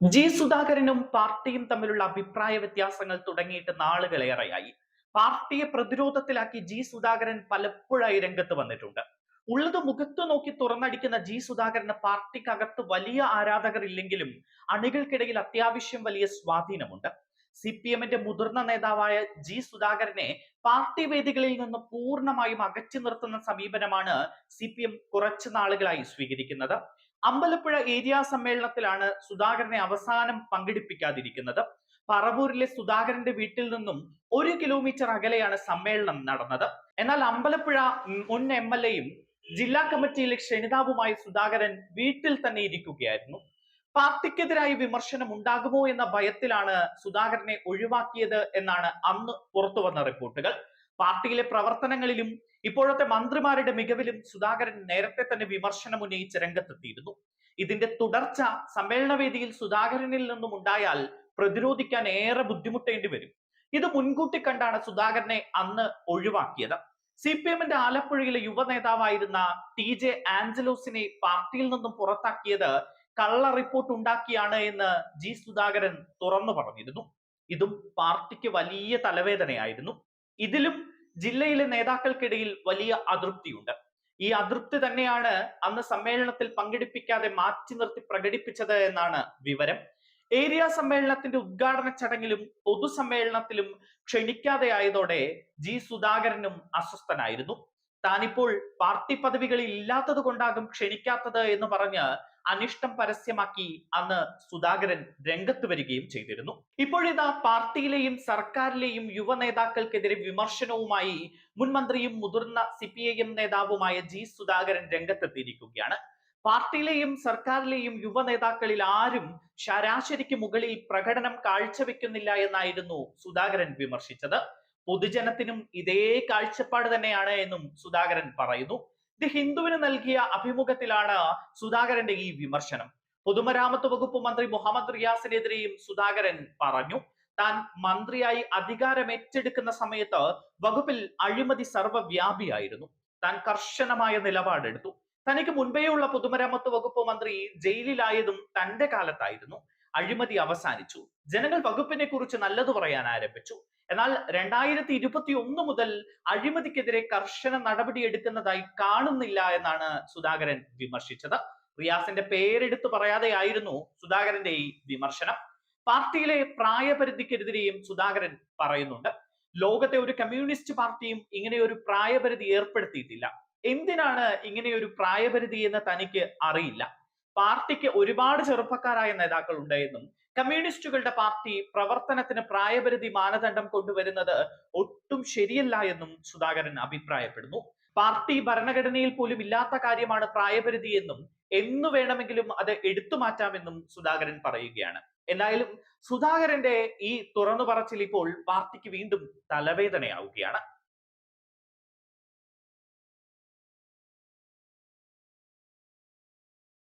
G സുധാകരനും പാർട്ടിയും തമ്മിലുള്ള അഭിപ്രായ വ്യത്യാസങ്ങൾ തുടങ്ങിയിട്ട് നാളുകളേറെയായി. പാർട്ടിയെ പ്രതിരോധത്തിലാക്കി ജി സുധാകരൻ പലപ്പോഴായി രംഗത്ത് വന്നിട്ടുണ്ട്. ഉള്ളത് മുഖത്ത് നോക്കി തുറന്നടിക്കുന്ന ജി സുധാകരന് പാർട്ടിക്കകത്ത് വലിയ ആരാധകർ ഇല്ലെങ്കിലും അണികൾക്കിടയിൽ അത്യാവശ്യം വലിയ സ്വാധീനമുണ്ട്. സി പി എമ്മിന്റെ മുതിർന്ന നേതാവായ ജി സുധാകരനെ പാർട്ടി വേദികളിൽ നിന്ന് പൂർണമായും അകറ്റി നിർത്തുന്ന സമീപനമാണ് സി പി എം കുറച്ചു നാളുകളായി സ്വീകരിക്കുന്നത്. അമ്പലപ്പുഴ ഏരിയ സമ്മേളനത്തിലാണ് സുധാകരനെ അവസാനം പങ്കെടുപ്പിക്കാതിരിക്കുന്നത്. പറവൂരിലെ സുധാകരന്റെ വീട്ടിൽ നിന്നും ഒരു കിലോമീറ്റർ അകലെയാണ് സമ്മേളനം നടന്നത്. എന്നാൽ അമ്പലപ്പുഴ മുൻ എം എൽ എയും ജില്ലാ കമ്മിറ്റിയിലെ ക്ഷണിതാവുമായി സുധാകരൻ വീട്ടിൽ തന്നെ ഇരിക്കുകയായിരുന്നു. പാർട്ടിക്കെതിരായി വിമർശനം ഉണ്ടാകുമോ എന്ന ഭയത്തിലാണ് സുധാകരനെ ഒഴിവാക്കിയത് എന്നാണ് അന്ന് പുറത്തു വന്ന റിപ്പോർട്ടുകൾ. പാർട്ടിയിലെ പ്രവർത്തനങ്ങളിലും ഇപ്പോഴത്തെ മന്ത്രിമാരുടെ മികവിലും സുധാകരൻ നേരത്തെ തന്നെ വിമർശനം ഉന്നയിച്ച് രംഗത്തെത്തിയിരുന്നു. ഇതിന്റെ തുടർച്ച സമ്മേളനവേദിയിൽ സുധാകരനിൽ നിന്നും ഉണ്ടായാൽ പ്രതിരോധിക്കാൻ ഏറെ ബുദ്ധിമുട്ടേണ്ടി വരും. ഇത് മുൻകൂട്ടി കണ്ടാണ് സുധാകരനെ അന്ന് ഒഴിവാക്കിയത്. സി പി എമ്മിന്റെ ആലപ്പുഴയിലെ യുവ നേതാവായിരുന്ന ടി ജെ ആഞ്ചലോസിനെ പാർട്ടിയിൽ നിന്നും പുറത്താക്കിയത് കള്ള റിപ്പോർട്ട് ഉണ്ടാക്കിയാണ് എന്ന് ജി സുധാകരൻ തുറന്നു പറഞ്ഞിരുന്നു. ഇതും പാർട്ടിക്ക് വലിയ തലവേദനയായിരുന്നു. ഇതിലും ജില്ലയിലെ നേതാക്കൾക്കിടയിൽ വലിയ അതൃപ്തിയുണ്ട്. ഈ അതൃപ്തി തന്നെയാണ് അന്ന് സമ്മേളനത്തിൽ പങ്കെടുപ്പിക്കാതെ മാറ്റി നിർത്തി പ്രകടിപ്പിച്ചത് എന്നാണ് വിവരം. ഏരിയ സമ്മേളനത്തിന്റെ ഉദ്ഘാടന ചടങ്ങിലും പൊതുസമ്മേളനത്തിലും ക്ഷണിക്കാതെ ആയതോടെ ജി സുധാകരനും അസ്വസ്ഥനായിരുന്നു. താനിപ്പോൾ പാർട്ടി പദവികളിൽ ഇല്ലാത്തത് കൊണ്ടാകും ക്ഷണിക്കാത്തത് എന്ന് പറഞ്ഞ് അനിഷ്ടം പരസ്യമാക്കി അന്ന് സുധാകരൻ രംഗത്ത് വരികയും ചെയ്തിരുന്നു. ഇപ്പോഴിതാ പാർട്ടിയിലെയും സർക്കാരിലെയും യുവ നേതാക്കൾക്കെതിരെ വിമർശനവുമായി മുൻ മന്ത്രിയും മുതിർന്ന സി പി ഐ എം നേതാവുമായ ജി സുധാകരൻ രംഗത്തെത്തിയിരിക്കുകയാണ്. പാർട്ടിയിലെയും സർക്കാരിലെയും യുവ നേതാക്കളിൽ ആരും ശരാശരിക്ക് മുകളിൽ പ്രകടനം കാഴ്ചവെക്കുന്നില്ല എന്നായിരുന്നു സുധാകരൻ വിമർശിച്ചത്. പൊതുജനത്തിനും ഇതേ കാഴ്ചപ്പാട് തന്നെയാണ് എന്നും സുധാകരൻ പറയുന്നു. ദി ഹിന്ദുവിന് നൽകിയ അഭിമുഖത്തിലാണ് സുധാകരന്റെ ഈ വിമർശനം. പൊതുമരാമത്ത് വകുപ്പ് മന്ത്രി മുഹമ്മദ് റിയാസിനെതിരെയും സുധാകരൻ പറഞ്ഞു. താൻ മന്ത്രിയായി അധികാരം ഏറ്റെടുക്കുന്ന സമയത്ത് വകുപ്പിൽ അഴിമതി സർവവ്യാപിയായിരുന്നു. താൻ കർശനമായ നിലപാടെടുത്തു. തനിക്ക് മുൻപേയുള്ള പൊതുമരാമത്ത് വകുപ്പ് മന്ത്രി ജയിലിലായതും തന്റെ കാലത്തായിരുന്നു. അഴിമതി അവസാനിച്ചു. ജനങ്ങൾ വകുപ്പിനെ കുറിച്ച് നല്ലത് പറയാൻ ആരംഭിച്ചു. എന്നാൽ രണ്ടായിരത്തി ഇരുപത്തി ഒന്ന് മുതൽ അഴിമതിക്കെതിരെ കർശന നടപടി എടുക്കുന്നതായി കാണുന്നില്ല എന്നാണ് സുധാകരൻ വിമർശിച്ചത്. റിയാസിന്റെ പേരെടുത്ത് പറയാതെയായിരുന്നു സുധാകരന്റെ ഈ വിമർശനം. പാർട്ടിയിലെ പ്രായപരിധിക്കെതിരെയും സുധാകരൻ പറയുന്നുണ്ട്. ലോകത്തെ ഒരു കമ്മ്യൂണിസ്റ്റ് പാർട്ടിയും ഇങ്ങനെ ഒരു പ്രായപരിധി ഏർപ്പെടുത്തിയിട്ടില്ല. എന്തിനാണ് ഇങ്ങനെ ഒരു പ്രായപരിധി എന്ന് തനിക്ക് അറിയില്ല. പാർട്ടിക്ക് ഒരുപാട് ചെറുപ്പക്കാരായ നേതാക്കൾ ഉണ്ടായെന്നും കമ്മ്യൂണിസ്റ്റുകളുടെ പാർട്ടി പ്രവർത്തനത്തിന് പ്രായപരിധി മാനദണ്ഡം കൊണ്ടുവരുന്നത് ഒട്ടും ശരിയല്ല എന്നും സുധാകരൻ അഭിപ്രായപ്പെടുന്നു. പാർട്ടി ഭരണഘടനയിൽ പോലും ഇല്ലാത്ത കാര്യമാണ് പ്രായപരിധി എന്നും എന്നു വേണമെങ്കിലും അത് എടുത്തു മാറ്റാമെന്നും സുധാകരൻ പറയുകയാണ്. എന്തായാലും സുധാകരന്റെ ഈ തുറന്നു പറച്ചിൽ ഇപ്പോൾ പാർട്ടിക്ക് വീണ്ടും തലവേദനയാവുകയാണ്.